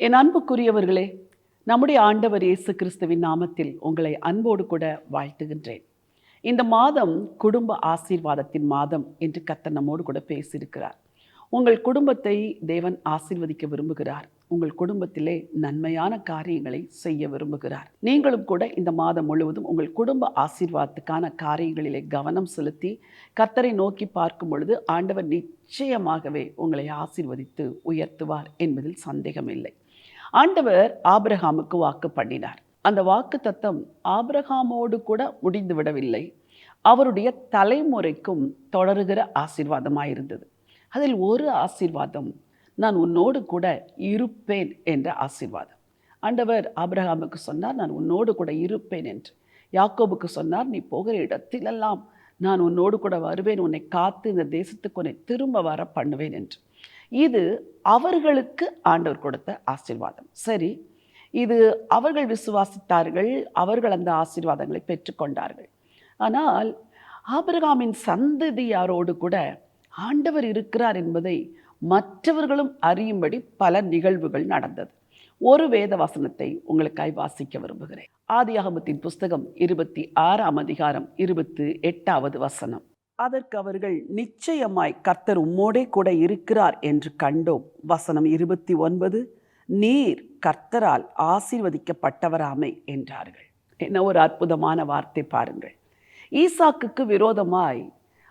என் அன்புக்குரியவர்களே நம்முடைய ஆண்டவர் இயேசு கிறிஸ்துவின் நாமத்தில் உங்களை அன்போடு கூட வாழ்த்துகின்றேன். இந்த மாதம் குடும்ப ஆசீர்வாதத்தின் மாதம் என்று கத்த நம்மோடு கூட பேசியிருக்கிறார். உங்கள் குடும்பத்தை தேவன் ஆசீர்வதிக்க விரும்புகிறார். உங்கள் குடும்பத்திலே நன்மையான காரியங்களை செய்ய விரும்புகிறார். நீங்களும் கூட இந்த மாதம் முழுவதும் உங்கள் குடும்ப ஆசீர்வாதத்துக்கான காரியங்களிலே கவனம் செலுத்தி கத்தரை நோக்கி பார்க்கும் பொழுது ஆண்டவர் நிச்சயமாகவே உங்களை ஆசீர்வதித்து உயர்த்துவார் என்பதில் சந்தேகமில்லை. ஆண்டவர் ஆபிரகாமுக்கு வாக்கு பண்ணினார். அந்த வாக்கு தத்தம் ஆபிரகாமோடு கூட முடிந்து விடவில்லை. அவருடைய தலைமுறைக்கும் தொடருகிற ஆசீர்வாதமாயிருந்தது அதில் ஒரு ஆசீர்வாதம் நான் உன்னோடு கூட இருப்பேன் என்ற ஆசீர்வாதம். ஆண்டவர் ஆபிரகாமுக்கு சொன்னார் நான் உன்னோடு கூட இருப்பேன் என்று. யாக்கோபுக்கு சொன்னார் நீ போகிற இடத்திலெல்லாம் நான் உன்னோடு கூட வருவேன். உன்னை காத்து இந்த தேசத்துக்கு உன்னை திரும்ப வர பண்ணுவேன் என்று. இது அவர்களுக்கு ஆண்டவர் கொடுத்த ஆசீர்வாதம். சரி இது அவர்கள் விசுவாசித்தார்கள் அவர்கள் அந்த ஆசீர்வாதங்களை பெற்றுக்கொண்டார்கள். ஆனால் ஆபிரகாமின் சந்ததியாரோடு கூட ஆண்டவர் இருக்கிறார் என்பதை மற்றவர்களும் அறியும்படி பல நிகழ்வுகள் நடந்தது. ஒரு வேத வசனத்தை உங்களுக்காய் வாசிக்க விரும்புகிறேன். ஆதியாகமத்தின் புஸ்தகம் இருபத்தி ஆறாம் அதிகாரம் இருபத்து எட்டாவது வசனம். அதற்கு அவர்கள் நிச்சயமாய் கர்த்தர் உம்மோடே கூட இருக்கிறார் என்று கண்டோம். வசனம் இருபத்தி ஒன்பது நீர் கர்த்தரால் ஆசீர்வதிக்கப்பட்டவராமை என்றார்கள். என்ன ஒரு அற்புதமான வார்த்தை பாருங்கள். ஈசாக்குக்கு விரோதமாய்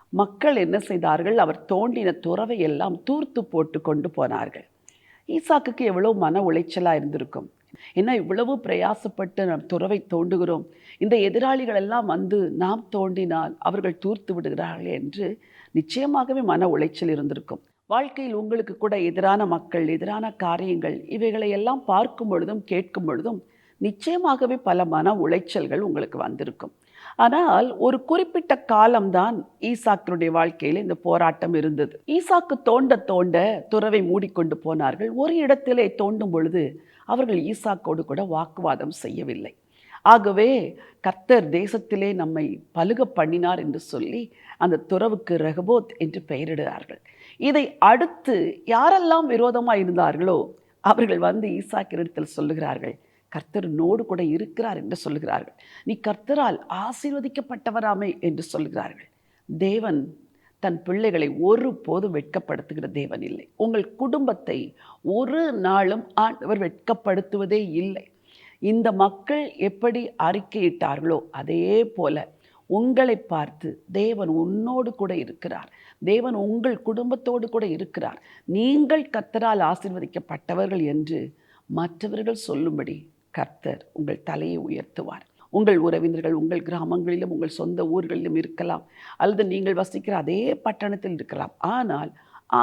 மக்கள் என்ன செய்தார்கள்? அவர் தோண்டின துறவை எல்லாம் தூர்த்து போட்டு கொண்டு போனார்கள். ஈசாக்குக்கு எவ்வளோ மன உளைச்சலாக இருந்திருக்கும். என்ன இவ்வளவு பிரயாசப்பட்டு நாம் துறவை தோண்டுகிறோம்? இந்த எதிராளிகள் எல்லாம் வந்து நாம் தோண்டினால் அவர்கள் தூர்த்து விடுகிறார்கள் என்று நிச்சயமாகவே மன உளைச்சல் இருந்திருக்கும். வாழ்க்கையில் உங்களுக்கு கூட எதிரான மக்கள் எதிரான காரியங்கள் இவைகளை எல்லாம் பார்க்கும் பொழுதும் கேட்கும் பொழுதும் நிச்சயமாகவே பல மன உளைச்சல்கள் உங்களுக்கு வந்திருக்கும். ஆனால் ஒரு குறிப்பிட்ட காலம்தான் ஈசாக்கினுடைய வாழ்க்கையில் இந்த போராட்டம் இருந்தது. ஈசாக்கு தோண்ட தோண்ட துறவை மூடிக்கொண்டு போனார்கள். ஒரு இடத்திலே தோண்டும் பொழுது அவர்கள் ஈசாக்கோடு கூட வாக்குவாதம் செய்யவில்லை. ஆகவே கர்த்தர் தேசத்திலே நம்மை பழுக பண்ணினார் என்று சொல்லி அந்த துறவுக்கு ரெகபோத் என்று பெயரிடுகிறார்கள். இதை அடுத்து யாரெல்லாம் விரோதமாக இருந்தார்களோ அவர்கள் வந்து ஈசாக்கிரிடத்தில் சொல்லுகிறார்கள் கர்த்தர் நோடு கூட இருக்கிறார் என்று சொல்லுகிறார்கள். நீ கர்த்தரால் ஆசீர்வதிக்கப்பட்டவராமே என்று சொல்லுகிறார்கள். தேவன் தன் பிள்ளைகளை ஒரு போதும் வெட்கப்படுத்துகிற தேவன் இல்லை. உங்கள் குடும்பத்தை ஒரு நாளும் ஆண்டவர் வெட்கப்படுத்துவதே இல்லை. இந்த மக்கள் எப்படி அறிக்கையிட்டார்களோ அதே போல உங்களை பார்த்து தேவன் உன்னோடு கூட இருக்கிறார். தேவன் உங்கள் குடும்பத்தோடு கூட இருக்கிறார். நீங்கள் கர்த்தரால் ஆசீர்வதிக்கப்பட்டவர்கள் என்று மற்றவர்கள் சொல்லும்படி கர்த்தர் உங்கள் தலையை உயர்த்துவார். உங்கள் உறவினர்கள் உங்கள் கிராமங்களிலும் உங்கள் சொந்த ஊர்களிலும் இருக்கலாம். அல்லது நீங்கள் வசிக்கிற அதே பட்டணத்தில் இருக்கலாம். ஆனால்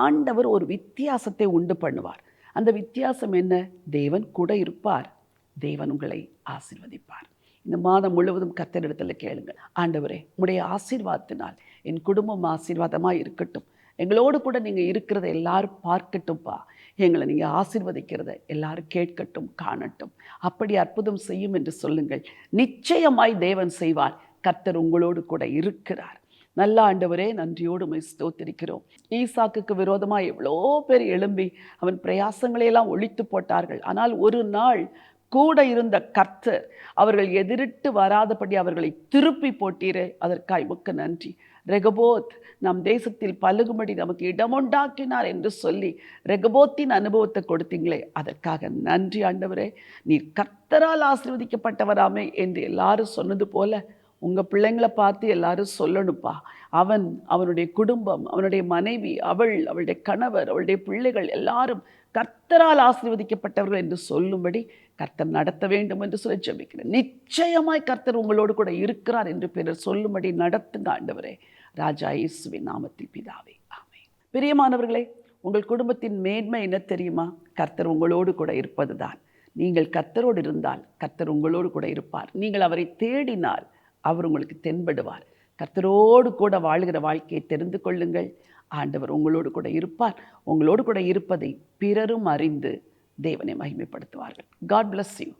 ஆண்டவர் ஒரு வித்தியாசத்தை உண்டு பண்ணுவார். அந்த வித்தியாசம் என்ன? தேவன் கூட இருப்பார். தேவன் உங்களை ஆசிர்வதிப்பார். இந்த மாதம் முழுவதும் கத்தனிடத்தில் கேளுங்கள். ஆண்டவரே உடைய ஆசீர்வாதத்தினால் என் குடும்பம் ஆசீர்வாதமாக இருக்கட்டும். எங்களோடு கூட நீங்கள் இருக்கிறத எல்லாரும் பார்க்கட்டும்ப்பா எங்களை நீங்கள் ஆசிர்வதிக்கிறத எல்லாரும் கேட்கட்டும் காணட்டும். அப்படி அற்புதம் செய்யும் என்று சொல்லுங்கள். நிச்சயமாய் தேவன் செய்வார். கர்த்தர் உங்களோடு கூட இருக்கிறார். நல்ல ஆண்டவரே நன்றியோடு உமை ஸ்தோத்திரிக்கிறோம். ஈசாக்குக்கு விரோதமாக எவ்வளோ பேர் எழும்பி அவன் பிரயாசங்களையெல்லாம் ஒழித்து போட்டார்கள். ஆனால் ஒரு நாள் கூட இருந்த கர்த்தர் அவர்கள் எதிரிட்டு வராதபடி அவர்களை திருப்பி போட்டீரே. அதற்காய் முக்க நன்றி. ரெகபோத் நம் தேசத்தில் பழுகும்படி நமக்கு இடமுண்டாக்கினார் என்று சொல்லி ரெகபோத்தின் அனுபவத்தை கொடுத்தீங்களே. அதற்காக நன்றி ஆண்டவரே. நீர் கர்த்தரால் ஆசிர்வதிக்கப்பட்டவராமே என்று எல்லாரும் சொன்னது போல உங்கள் பிள்ளைங்களை பார்த்து எல்லாரும் சொல்லணும்ப்பா. அவன் அவனுடைய குடும்பம் அவனுடைய மனைவி அவள் அவளுடைய கணவர் அவளுடைய பிள்ளைகள் எல்லாரும் கர்த்தரால் ஆசீர்வதிக்கப்பட்டவர்கள் என்று சொல்லும்படி கர்த்தர் நடத்த வேண்டும் என்று சொல்லி ஜெபிக்கிறேன். நிச்சயமாய் கர்த்தர் உங்களோடு கூட இருக்கிறார் என்று பிறர் சொல்லும்படி நடத்துங்க ஆண்டவரே. ராஜா இயேசுவின் நாமத்தில் பிதாவே ஆமை பிரியமானவர்களே உங்கள் குடும்பத்தின் மேன்மை என்ன தெரியுமா? கர்த்தர் உங்களோடு கூட இருப்பதுதான். நீங்கள் கர்த்தரோடு இருந்தால் கர்த்தர் உங்களோடு கூட இருப்பார். நீங்கள் அவரை தேடினால் அவர் உங்களுக்கு தென்படுவார். கர்த்தரோடு கூட வாழ்கிற வாழ்க்கையை தெரிந்து கொள்ளுங்கள். ஆண்டவர் உங்களோடு கூட இருப்பார். உங்களோடு கூட இருப்பதை பிறரும் அறிந்து தேவனை மகிமைப்படுத்துவார்கள். God bless you